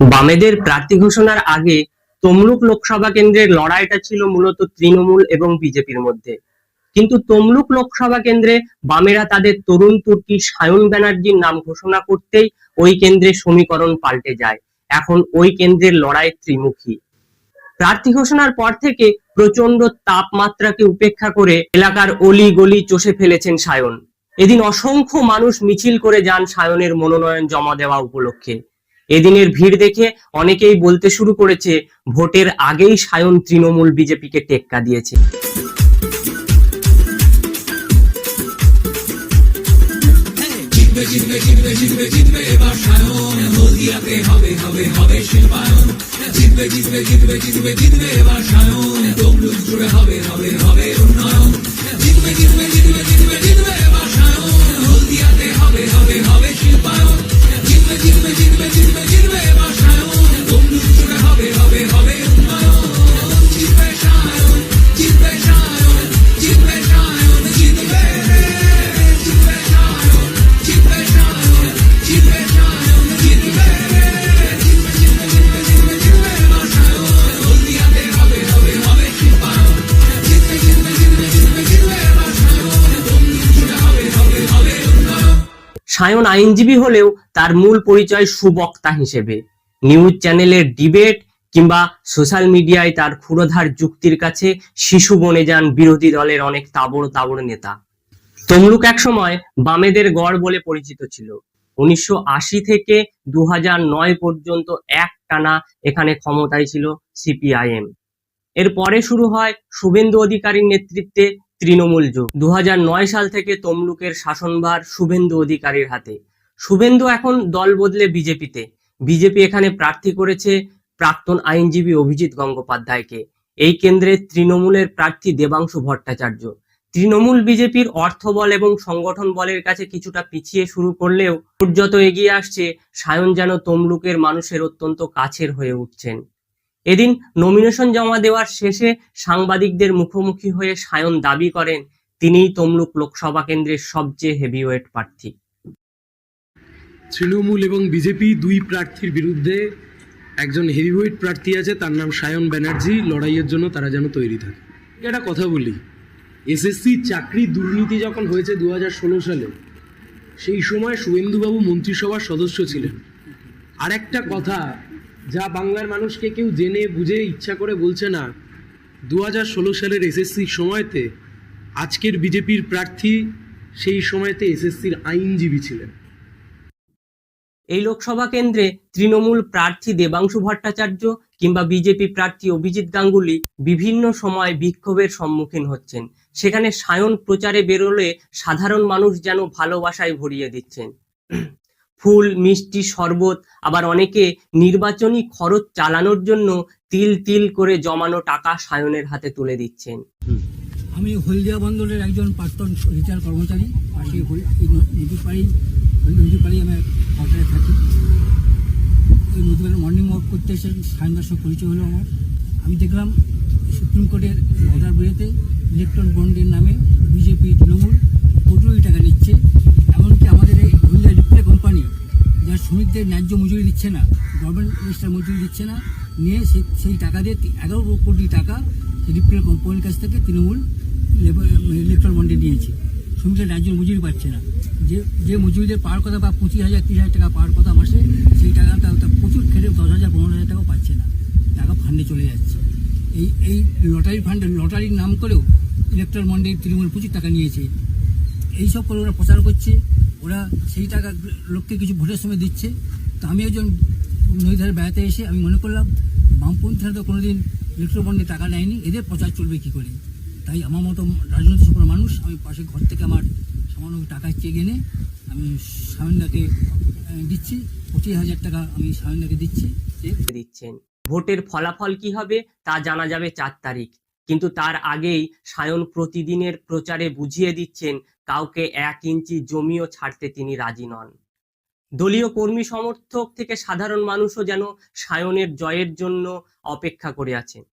বামেদের প্রার্থী ঘোষণার আগে তমলুক লোকসভা কেন্দ্রের লড়াইটা ছিল মূলত তৃণমূল এবং বিজেপির মধ্যে। কিন্তু তমলুক লোকসভা কেন্দ্রে বামেরা তাদের তরুণ তুর্কি সায়ন ব্যানার্জির নাম ঘোষণা করতেই ওই কেন্দ্রে সমীকরণ পাল্টে যায়। এখন ওই কেন্দ্রের লড়াই ত্রিমুখী। প্রার্থী ঘোষণার পর থেকে প্রচণ্ড তাপমাত্রাকে উপেক্ষা করে এলাকার অলি গলি চষে ফেলেছেন সায়ন। এদিন অসংখ্য মানুষ মিছিল করে যান সায়নের মনোনয়ন জমা দেওয়া উপলক্ষে। এদিনের ভিড় দেখে অনেকেই বলতে শুরু করেছে, ভোটের আগেই সায়ন তৃণমূল বিজেপিকে টেক্কা দিয়েছে। সায়ন আইনজীবী হলেও তার মূল পরিচয় সুবক্তা হিসেবে। নিউজ চ্যানেলের ডিবেট কিংবা সোশ্যাল মিডিয়ায় তার ক্ষুরধার যুক্তির কাছে শিশু বনে যান বিরোধী দলের অনেক তাবড় তাবড় নেতা। তমলুক একসময় বামেদের গড় বলে পরিচিত ছিল। উনিশশো আশি থেকে দু পর্যন্ত এক টানা এখানে ক্ষমতায় ছিল সিপিআইএম। এরপরে শুরু হয় শুভেন্দু অধিকারীর নেতৃত্বে তৃণমূল যুগ। দু সাল থেকে তমলুকের শাসনভার শুভেন্দু অধিকারীর হাতে। শুভেন্দু এখন দল বদলে বিজেপিতে। বিজেপি এখানে প্রার্থী করেছে প্রাক্তন আইনজীবী অভিজিৎ গঙ্গোপাধ্যায়কে। এই কেন্দ্রে তৃণমূলের প্রার্থী দেবাংশু ভট্টাচার্য। তৃণমূল বিজেপির অর্থবল এবং সংগঠন বলের কাছে কিছুটা পিছিয়ে শুরু করলেও যত এগিয়ে আসছে সায়ন যেন তমলুকের মানুষের অত্যন্ত কাছের হয়ে উঠছেন। এদিন নমিনেশন জমা দেওয়ার শেষে সাংবাদিকদের মুখোমুখি হয়ে সায়ন দাবি করেন, তিনিই তমলুক লোকসভা কেন্দ্রের সবচেয়ে হেভিওয়েট প্রার্থী। তৃণমূল এবং বিজেপি দুই প্রার্থীর বিরুদ্ধে একজন হেভিওয়েট প্রার্থী আছে, তার নাম সায়ন ব্যানার্জি। লড়াইয়ের জন্য তারা যেন তৈরি থাকে। একটা কথা বলি, এসএসসি চাকরি দুর্নীতি যখন হয়েছে দু হাজার ষোলো সালে, সেই সময় শুভেন্দুবাবু মন্ত্রিসভার সদস্য ছিলেন। আর একটা কথা যা বাংলার মানুষকে কেউ জেনে, বুঝে, ইচ্ছা করে বলছে না। দুহাজার ষোলো সালের এসএসসির সময়তে আজকের বিজেপির প্রার্থী সেই সময়তে এসএসসির আইনজীবী ছিলেন। এই লোকসভা কেন্দ্রে তৃণমূল প্রার্থী দেবাংশু ভট্টাচার্য কিংবা বিজেপি প্রার্থী অভিজিৎ গাঙ্গুলি বিভিন্ন সময় বিক্ষোভের সম্মুখীন হচ্ছেন। সেখানে সায়ন প্রচারে বেরোলে সাধারণ মানুষ যেন ভালোবাসায় ভরিয়ে দিচ্ছেন। ফুল মিষ্টি শরবত আবার অনেকে নির্বাচনী খরচ চালানোর জন্য তিল তিল করে জমানো টাকা সায়নের হাতে তুলে দিচ্ছেন। আমি হলদিয়া বন্দরের একজন প্রাক্তন রিটায়ার কর্মচারী পাশে নদীপাড়ি নদীপাড়ি আমি কোয়ার্টারে থাকি। ওই নদীপাড়ি মর্নিং ওয়াক করতে এসে সায়নদার সঙ্গে পরিচয় হলো আমার। আমি দেখলাম সুপ্রিম কোর্টের অর্ডার বেরোতে ইলেকট্রন বন্ডের নামে বিজেপি তৃণমূল কোটি টাকা নিচ্ছে। এমনকি আমাদের হলদিয়া রিপ্লে কোম্পানি যার শ্রমিকদের ন্যায্য মজুরি দিচ্ছে না গভর্নমেন্ট মিনিস্টার মজুরি দিচ্ছে না, নিয়ে সেই সেই টাকা দিয়ে এগারো কোটি টাকা রিপ্লে কোম্পানির কাছ থেকে তৃণমূল ইলেকট্রন বন্ডে নিয়েছে। শ্রমিকরা ন্যায্য মজুরি পাচ্ছে না। যে যে মজুরিদের পাওয়ার কথা বা পঁচিশ হাজার, তিরিশ হাজার টাকা পাওয়ার কথা মাসে, সেই টাকাটা প্রচুর খেটে দশ হাজার, পনেরো হাজার টাকাও পাচ্ছে না। টাকা ফান্ডে চলে যাচ্ছে। এই এই লটারি ফান্ডে লটারির নাম করেও ইলেকট্রন বন্ডে তৃণমূল প্রচুর টাকা নিয়েছে। এই সব করে ওরা প্রচার করছে। ওরা সেই টাকা লোককে কিছু ভোটের সময় দিচ্ছে। তো আমি একজন নদীধারে বেড়াতে এসে আমি মনে করলাম, বামপন্থীরা তো কোনোদিন ইলেকট্রো বন্ডে টাকা নেয়নি, এদের প্রচার চলবে কি করে? তাই আমার মতো রাজনৈতিক সফল মানুষ, আমি পাশে ঘর থেকে আমার সামান্য টাকা চেয়ে এনে আমি সায়নদাকে দিচ্ছি। পঁচিশ হাজার টাকা আমি সায়নদাকে দিচ্ছি। দিচ্ছেন। ভোটের ফলাফল কি হবে তা জানা যাবে চার তারিখ। কিন্তু তার আগেই সায়ন প্রতিদিনের প্রচারে বুঝিয়ে দিচ্ছেন, কাউকে এক ইঞ্চি জমিও ছাড়তে তিনি রাজি নন। দলীয় কর্মী সমর্থক থেকে সাধারণ মানুষও যেন সায়নের জয়ের জন্য অপেক্ষা করে আছেন।